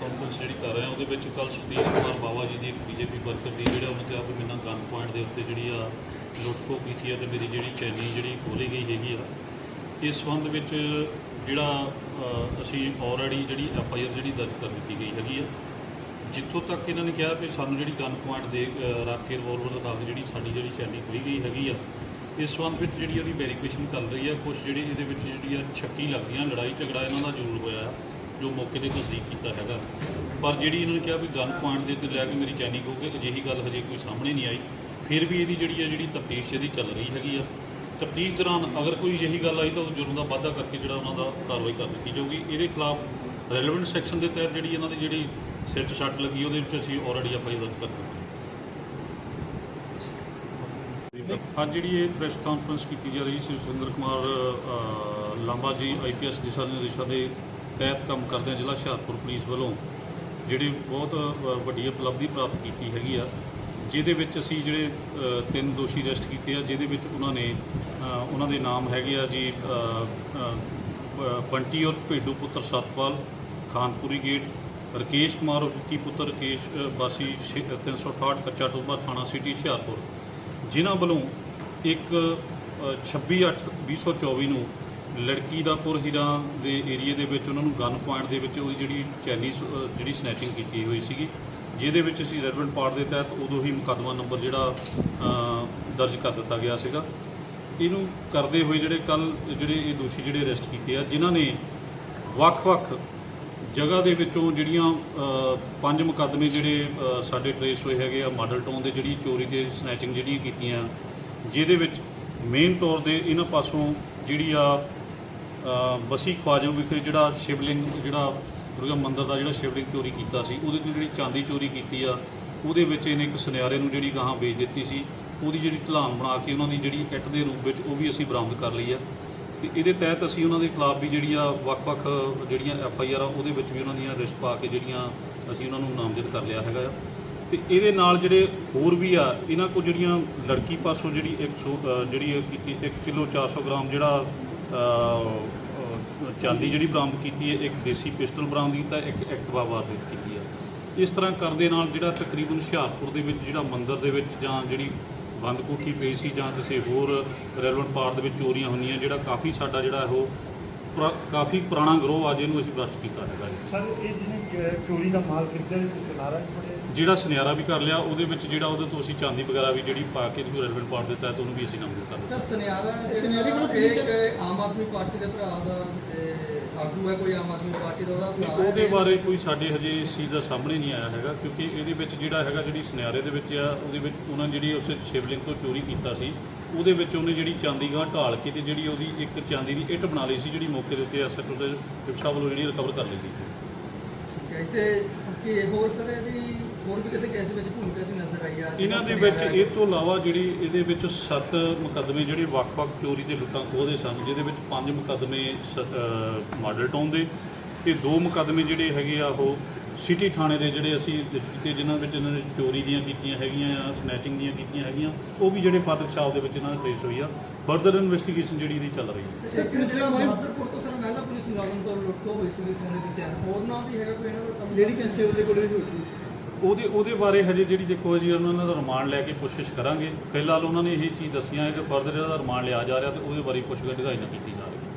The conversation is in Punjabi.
ਕਾਨਫਰੰਸ ਜਿਹੜੀ ਕਰ ਰਹੇ ਆ ਉਹਦੇ ਵਿੱਚ ਕੱਲ ਸੁਦੀਪ ਕੁਮਾਰ ਬਾਵਾ ਜੀ ਦੀ ਇੱਕ ਬੀਜੇਪੀ ਵਰਕਰ ਦੀ ਜਿਹੜਾ ਉਹਨੇ ਕਿਹਾ ਵੀ ਮੇਰੇ ਨਾਲ ਗਨ ਪੁਆਇੰਟ ਦੇ ਉੱਤੇ ਜਿਹੜੀ ਆ ਲੁੱਟਖੋ ਕੀਤੀ ਆ ਤੇ ਮੇਰੀ ਜਿਹੜੀ ਚੈਨੀ ਜਿਹੜੀ ਖੋਲੀ ਗਈ ਹੈਗੀ ਆ। ਇਸ ਸੰਬੰਧ ਵਿੱਚ ਜਿਹੜਾ ਅਸੀਂ ਆਲਰੇਡੀ ਜਿਹੜੀ ਐਫ ਆਈ ਆਰ ਜਿਹੜੀ ਦਰਜ ਕਰ ਦਿੱਤੀ ਗਈ ਹੈਗੀ ਆ। ਜਿੱਥੋਂ ਤੱਕ ਇਹਨਾਂ ਨੇ ਕਿਹਾ ਕਿ ਸਾਨੂੰ ਜਿਹੜੀ ਗਨ ਪੁਆਇੰਟ ਦੇ ਅ, ਰੱਖ ਕੇ ਰਿਵੋਲਵਰ ਦਿਖਾ ਕੇ ਜਿਹੜੀ ਸਾਡੀ ਜਿਹੜੀ ਚੈਨੀ ਖੋਈ ਗਈ ਹੈਗੀ ਆ। ਇਸ ਸੰਬੰਧ ਵਿੱਚ ਜਿਹੜੀ ਉਹਦੀ ਵੈਰੀਫਿਕੇਸ਼ਨ ਚੱਲ ਰਹੀ ਆ ਕੁਝ ਜਿਹੜੀ ਇਹਦੇ ਵਿੱਚ ਜਿਹੜੀ ਆ ਛੱਕੀ ਲੱਗਦੀਆਂ ਲੜਾਈ ਝਗੜਾ ਇਹਨਾਂ ਦਾ ਜ਼ਰੂਰ ਹੋਇਆ ਆ। ਜੋ ਮੌਕੇ ਤੇ ਤਸਦੀਕ ਕੀਤਾ ਹੈਗਾ। ਪਰ ਜਿਹੜੀ ਇਹਨਾਂ ਨੇ ਕਿਹਾ ਵੀ ਗਨ ਪੁਆਇੰਟ ਦੇ ਉੱਤੇ ਲੈ ਕੇ ਮੇਰੀ ਚੈਨਿੰਗ ਹੋ ਗਈ, ਅਜਿਹੀ ਗੱਲ ਹਜੇ ਕੋਈ ਸਾਹਮਣੇ ਨਹੀਂ ਆਈ। ਫਿਰ ਵੀ ਇਹਦੀ ਜਿਹੜੀ ਆ, ਜਿਹੜੀ ਤਫਤੀਸ਼ ਇਹਦੀ ਚੱਲ ਰਹੀ ਹੈਗੀ ਆ। ਤਫਤੀਸ਼ ਦੌਰਾਨ ਅਗਰ ਕੋਈ ਅਜਿਹੀ ਗੱਲ ਆਈ ਤਾਂ ਉਹ ਜੁਰਮ ਦਾ ਵਾਧਾ ਕਰਕੇ ਜਿਹੜਾ ਉਹਨਾਂ ਦਾ ਕਾਰਵਾਈ ਕਰ ਦਿੱਤੀ ਜਾਊਗੀ। ਇਹਦੇ ਖਿਲਾਫ ਰੈਲੇਵੈਂਟ ਸੈਕਸ਼ਨ ਦੇ ਤਹਿਤ ਜਿਹੜੀ ਇਹਨਾਂ ਦੀ ਜਿਹੜੀ ਸਿਰ 'ਚ ਸੱਟ ਲੱਗੀ, ਉਹਦੇ ਵਿੱਚ ਅਸੀਂ ਆਲਰੇਡੀ ਆਪਾਂ ਦਰਜ ਕਰ ਦਿੱਤੀ। ਅੱਜ ਜਿਹੜੀ ਇਹ ਪ੍ਰੈਸ ਕਾਨਫਰੰਸ ਕੀਤੀ ਜਾ ਰਹੀ ਸੀ, ਸੁਰਿੰਦਰ ਕੁਮਾਰ ਲਾਂਬਾ ਜੀ ਆਈਪੀਐਸ ਦਿਸ਼ਾ ਨਿਰਦੇਸ਼ਾਂ ਦੇ ਤਹਿਤ ਕੰਮ ਕਰਦੇ ਜ਼ਿਲ੍ਹਾ ਹੁਸ਼ਿਆਰਪੁਰ ਪੁਲਿਸ ਵੱਲੋਂ ਜਿਹੜੀ ਬਹੁਤ ਵੱਡੀ ਉਪਲਬਧੀ ਪ੍ਰਾਪਤ ਕੀਤੀ ਹੈਗੀ ਆ। ਜਿਹਦੇ ਵਿੱਚ ਅਸੀਂ ਜਿਹੜੇ ਤਿੰਨ ਦੋਸ਼ੀ ਅਰੈਸਟ ਕੀਤੇ ਆ ਜਿਹਦੇ ਵਿੱਚ ਉਹਨਾਂ ਨੇ ਉਹਨਾਂ ਦੇ ਨਾਮ ਹੈਗੇ ਆ ਜੀ ਬੰਟੀ ਔਰ ਭੇਡੂ ਪੁੱਤਰ ਸਤਪਾਲ ਖਾਨਪੁਰੀ ਗੇਟ ਰਕੇਸ਼ ਕੁਮਾਰ ਔਰ ਵਿੱਕੀ ਪੁੱਤਰ ਰਕੇਸ਼ ਅ, ਵਾਸੀ ਛੇ- 368 ਕੱਚਾ ਟੋਬਾ ਥਾਣਾ ਸਿਟੀ ਹੁਸ਼ਿਆਰਪੁਰ। ਜਿਨ੍ਹਾਂ ਵੱਲੋਂ ਇੱਕ 26/8/2024 ਨੂੰ ਲੜਕੀ ਦਾ ਪੁਰ ਹੀਰਾ ਦੇ ਏਰੀਏ ਦੇ ਵਿੱਚ ਉਹਨਾਂ ਨੂੰ ਗਨ ਪੁਆਇੰਟ ਦੇ ਵਿੱਚ ਉਹਦੀ ਜਿਹੜੀ ਚੈਨੀ ਜਿਹੜੀ ਸਨੈਚਿੰਗ ਕੀਤੀ ਹੋਈ ਸੀਗੀ, ਜਿਹਦੇ ਵਿੱਚ ਅਸੀਂ ਰੈਲਵੈਂਟ ਪਾਰਟ ਦੇ ਤਹਿਤ ਉਦੋਂ ਹੀ ਮੁਕੱਦਮਾ ਨੰਬਰ ਜਿਹੜਾ ਦਰਜ ਕਰ ਦਿੱਤਾ ਗਿਆ ਸੀਗਾ। ਇਹਨੂੰ ਕਰਦੇ ਹੋਏ ਜਿਹੜੇ ਕੱਲ ਜਿਹੜੇ ਇਹ ਦੋਸ਼ੀ ਜਿਹੜੇ ਅਰੈਸਟ ਕੀਤੇ ਆ, ਜਿਨ੍ਹਾਂ ਨੇ ਵੱਖ-ਵੱਖ ਜਗ੍ਹਾ ਦੇ ਵਿੱਚੋਂ ਜਿਹੜੀਆਂ ਪੰਜ ਮੁਕੱਦਮੇ ਜਿਹੜੇ ਸਾਡੇ ਟਰੇਸ ਹੋਏ ਹੈਗੇ ਆ, ਮਾਡਲ ਟਾਊਨ ਦੇ ਜਿਹੜੀ ਚੋਰੀ ਤੇ ਸਨੈਚਿੰਗ ਜਿਹੜੀਆਂ ਕੀਤੀਆਂ, ਜਿਹਦੇ ਵਿੱਚ ਮੇਨ ਤੌਰ ਤੇ ਇਹਨਾਂ ਪਾਸੋਂ ਜਿਹੜੀ ਆ ਬਸੀ ਖਵਾਜੋ ਵਿਖੇ ਜਿਹੜਾ ਸ਼ਿਵਲਿੰਗ ਜਿਹੜਾ ਦੁਰਗਾ ਮੰਦਿਰ ਦਾ ਜਿਹੜਾ ਸ਼ਿਵਲਿੰਗ ਚੋਰੀ ਕੀਤਾ ਸੀ ਉਹਦੇ ਤੋਂ ਜਿਹੜੀ ਚਾਂਦੀ ਚੋਰੀ ਕੀਤੀ ਆ ਉਹਦੇ ਵਿੱਚ ਇਹਨੇ ਇੱਕ ਸੁਨਿਆਰੇ ਨੂੰ ਜਿਹੜੀ ਗਾਹਾਂ ਵੇਚ ਦਿੱਤੀ ਸੀ ਉਹਦੀ ਜਿਹੜੀ ਢਲਾਨ ਬਣਾ ਕੇ ਉਹਨਾਂ ਦੀ ਜਿਹੜੀ ਇੱਟ ਦੇ ਰੂਪ ਵਿੱਚ ਉਹ ਵੀ ਅਸੀਂ ਬਰਾਮਦ ਕਰ ਲਈ ਆ। ਤੇ ਇਹਦੇ ਤਹਿਤ ਅਸੀਂ ਉਹਨਾਂ ਦੇ ਖਿਲਾਫ ਵੀ ਜਿਹੜੀ ਆ ਵੱਖ-ਵੱਖ ਜਿਹੜੀਆਂ ਐਫ ਆਈ ਆਰ ਆ ਉਹਦੇ ਵਿੱਚ ਵੀ ਉਹਨਾਂ ਦੀਆਂ ਲਿਸਟ ਪਾ ਕੇ ਜਿਹੜੀਆਂ ਅਸੀਂ ਉਹਨਾਂ ਨੂੰ ਨਾਮਜ਼ਦ ਕਰ ਲਿਆ ਹੈਗਾ ਆ। ਤੇ ਇਹਦੇ ਨਾਲ ਜਿਹੜੇ ਹੋਰ ਵੀ ਆ ਇਹਨਾਂ ਕੋਲ ਜਿਹੜੀਆਂ ਲੜਕੀ ਪਾਸੋਂ ਜਿਹੜੀ 100 ਅ, ਜਿਹੜੀ ਇਹ ਕੀਤੀ 1 ਕਿਲੋ 400 ਗ੍ਰਾਮ ਜਿਹੜਾ ਚਾਂਦੀ ਜਿਹੜੀ ਬਰਾਮਦ ਕੀਤੀ ਹੈ, ਇੱਕ ਦੇਸੀ ਪਿਸਟਲ ਬਰਾਮਦ ਕੀਤਾ ਇੱਕ ਐਕਟਿਵਾ ਬਰਾਮਦ ਕੀਤੀ ਹੈ। ਇਸ ਤਰ੍ਹਾਂ ਕਰਦੇ ਨਾਲ ਜਿਹੜਾ ਤਕਰੀਬਨ ਹੁਸ਼ਿਆਰਪੁਰ ਦੇ ਵਿੱਚ ਜਿਹੜਾ ਮੰਦਿਰ ਦੇ ਵਿੱਚ ਜਾਂ ਜਿਹੜੀ ਬੰਦ ਕੋਠੀ ਪਈ ਸੀ ਜਾਂ ਕਿਸੇ ਹੋਰ ਰੈਲਵੈਂਟ ਪਾਰਟ ਦੇ ਵਿੱਚ ਚੋਰੀਆਂ ਹੁੰਦੀਆਂ, ਜਿਹੜਾ ਕਾਫੀ ਸਾਡਾ ਜਿਹੜਾ ਉਹ ਪੁਰਾ- ਕਾਫੀ ਪੁਰਾਣਾ ਗਰੋਹ ਆ ਜਿਹਨੂੰ ਅਸੀਂ ਬਰਸਟ ਕੀਤਾ ਹੈਗਾ ਜੀ। ਸਰ ਇਹ ਜਿਹਨੇ ਅਹ, ਚੋਰੀ ਦਾ ਮਾਲ ਖਰੀਦਿਆ ਸੀ ਸੁਨਾਰਾ ਚ ਫੜਿਆ ਜਿਹੜਾ ਸੁਨਿਆਰਾ ਵੀ ਕਰ ਲਿਆ ਉਹਦੇ ਵਿੱਚ ਜਿਹੜਾ ਉਹਦੇ ਤੋਂ ਅਸੀਂ ਚਾਂਦੀ ਵਗੈਰਾ ਵੀ ਜਿਹੜੀ ਪਾ ਕੇ ਜਿਹਨੂੰ ਰੈਲਵੈਂਟ ਪਾਰਟ ਦਿੱਤਾ ਉਹਨੂੰ ਵੀ ਅਸੀਂ ਨਾਮਜ਼ਦ ਕਰ ਲਿਆ ਸਰ ਸੁਨਿਆਰਾ ਸੁਨਿਆਰੇ ਕਿਹੜੀ ਇੱਕ ਆਮ ਆਦਮੀ ਪਾਰਟੀ ਦੇ ਭਰਾ ਦਾ ਇਹ, ਆਗੂ ਹੈ ਕੋਈ ਆਮ ਆਦਮੀ ਪਾਰਟੀ ਦਾ ਉਹਦਾ ਭਰਾ ਹੈ? ਉਹਦੇ ਬਾਰੇ ਕੋਈ ਸਾਡੇ ਹਜੇ ਇਸ ਚੀਜ਼ ਦਾ ਸਾਹਮਣੇ ਨਹੀਂ ਆਇਆ ਹੈਗਾ ਕਿਉਂਕਿ ਇਹਦੇ ਵਿੱਚ ਜਿਹੜਾ ਹੈਗਾ ਜਿਹੜੀ ਸੁਨਿਆਰੇ ਦੇ ਵਿੱਚ ਆ ਉਹਦੇ ਵਿੱਚ ਉਹਨਾਂ ਨੇ ਜਿਹੜੀ ਉਸ ਸ਼ਿਵਲਿੰਗ ਤੋਂ ਚੋਰੀ ਕੀਤਾ ਸੀ ਉਹਦੇ ਵਿੱਚ ਉਹਨੇ ਜਿਹੜੀ ਚਾਂਦੀ ਗਾਂ ਢਾਲ ਕੇ ਤੇ ਜਿਹੜੀ ਉਹਦੀ ਇੱਕ ਚਾਂਦੀ ਦੀ ਇੱਟ ਬਣਾ ਲਈ ਸੀ ਜਿਹੜੀ ਮੌਕੇ ਦੇ ਉੱਤੇ ਐਸਐਚਓ ਦੇ ਡਿਪਟੀ ਵੱਲੋਂ ਜਿਹੜੀ ਰਿਕਵਰ ਕਰ ਲਈ ਗਈ ਠੀਕ ਹੈ ਤੇ ਕੀ ਹੋਰ ਸਰ ਇਹਦੀ ਹੋਰ ਵੀ ਕਿਸੇ ਕੇਸ ਦੇ ਵਿੱਚ ਭੂਮਿਕਾ ਦੀ ਨਜ਼ਰ ਆਈ ਆ? ਇਹਨਾਂ ਦੇ ਵਿੱਚ ਇਹ ਤੋਂ ਇਲਾਵਾ ਜਿਹੜੀ ਇਹਦੇ ਵਿੱਚ ਸੱਤ ਮੁਕੱਦਮੇ ਜਿਹੜੇ ਵੱਖ-ਵੱਖ ਚੋਰੀ ਤੇ ਲੁੱਟਾਂ ਖੋਹ ਦੇ ਸਨ ਜਿਹਦੇ ਵਿੱਚ ਪੰਜ ਮੁਕੱਦਮੇ ਸ- ਮਾਡਲ ਟਾਊਨ ਦੇ ਤੇ ਦੋ ਮੁਕੱਦਮੇ ਜਿਹੜੇ ਹੈਗੇ ਆ ਉਹ ਸਿਟੀ ਥਾਣੇ ਦੇ ਜਿਹੜੇ ਅਸੀਂ ਕੀਤੇ ਜਿਨ੍ਹਾਂ ਵਿੱਚ ਇਹਨਾਂ ਨੇ ਚੋਰੀ ਦੀਆਂ ਕੀਤੀਆਂ ਹੈਗੀਆਂ ਆ ਸਨੈਚਿੰਗ ਦੀਆਂ ਕੀਤੀਆਂ ਹੈਗੀਆਂ ਉਹ ਵੀ ਜਿਹੜੇ ਫਾਦਕ ਸਾਹਿਬ ਦੇ ਵਿੱਚ ਇਹਨਾਂ ਨੇ ਟ੍ਰੇਸ ਹੋਈ ਆ। ਫਰਦਰ ਇਨਵੈਸਟੀਗੇਸ਼ਨ ਜਿਹੜੀ ਇਹਦੀ ਚੱਲ ਰਹੀ ਹੈ ਸਰ ਪੁਲਿਸ ਦਾ ਬਹਾਦਰਪੁਰ ਤੋਂ ਸਰ ਮਹਿਲਾ ਪੁਲਿਸ ਮੁਲਾਜ਼ਮ ਤੋਂ ਲੁੱਟਖੋ ਹੋਈ ਸੀ ਸੋਨੇ ਦੀ ਚੈਨ। ਹੋਰ ਨਾਮ ਵੀ ਹੈਗਾ ਕੋਈ ਇਹਨਾਂ ਦਾ? ਕੰਮ ਲੇਡੀ ਕਨਸਟੇਬਲ ਦੇ ਕੋਲ ਵੀ ਹੋਈ ਸੀ। ਉਹਦੇ ਉਹਦੇ ਬਾਰੇ ਹਜੇ ਜਿਹੜੀ ਦੇਖੋ ਜੀ ਉਹਨਾਂ ਦਾ ਰਿਮਾਂਡ ਲੈ ਕੇ ਕੋਸ਼ਿਸ਼ ਕਰਾਂਗੇ। ਫਿਲਹਾਲ ਉਹਨਾਂ ਨੇ ਇਹ ਚੀਜ਼ ਦੱਸੀਆਂ ਹੈ ਕਿ ਫਰਦਰ ਇਹਦਾ ਰਿਮਾਂਡ ਲਿਆ ਜਾ ਰਿਹਾ ਤੇ ਉਹਦੇ ਬਾਰੇ ਪੁੱਛਗਿੱਛ ਢਗਾਈ ਨਾ ਕੀਤੀ ਜਾ ਰਹੀ।